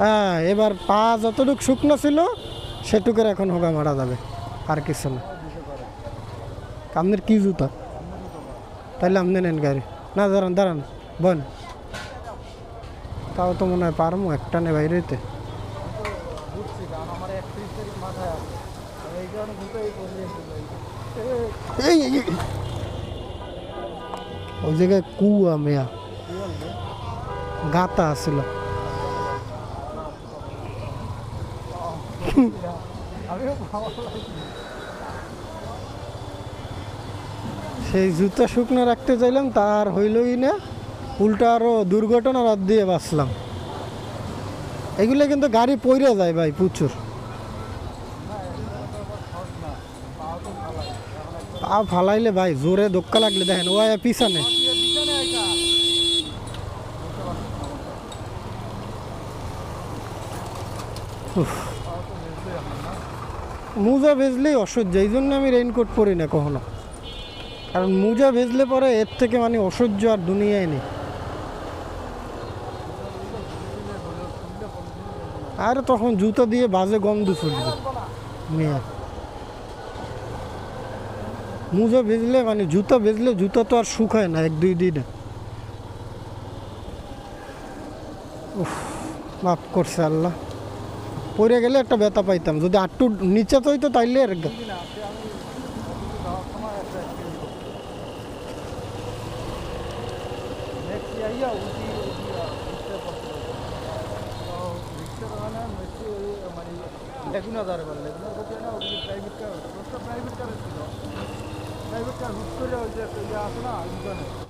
হ্যাঁ এবার পা যতটুকু শুকনো ছিল সেটুকের এখন হোগা মারা যাবে। আর কিছু না। আপনার কি জুতা? তাহলে আপনি নেন গাড়ি। না দাঁড়ান দাঁড়ান বন। তাও তো মনে হয় পারমো একটা নে বাইরে হইতে। এই এই, ওই জায়গায় কুয়া মেয়া। গাতা সেই জুতা শুকনো রাখতে চাইলাম তার হইলই না। উল্টা আরও দুর্ঘটনা রাত দিয়ে বাঁচলাম। এগুলো কিন্তু গাড়ি পইরে যায় ভাই, প্রচুর। পা ফালাইলে ভাই, জোরে ধক্কা লাগলে দেখেন ও পিছনে। মোজা ভেজলেই অসহ্য, এই জন্য আমি রেইনকোট পরি না কখনো। কারণ মোজা ভেজলে পরে এর থেকে মানে অসহ্য আর দুনিয়ায় নেই। আর তখন জুতো দিয়ে বাজে গন্ধ ছুটবে মেয়ে। মোজা ভেজলে মানে জুতো ভেজলে জুতো তো আর শুকায় না, এক, দুই দিনে মাফ করছে আল্লাহ। পড়ে গেলে একটা ব্যথা পাইতাম, যদি আটটু নিচে তো হইতো তাইলে আর লেগুনা প্রাইভেট কার প্রাইভেট কার হুট করে ওই যে আছে না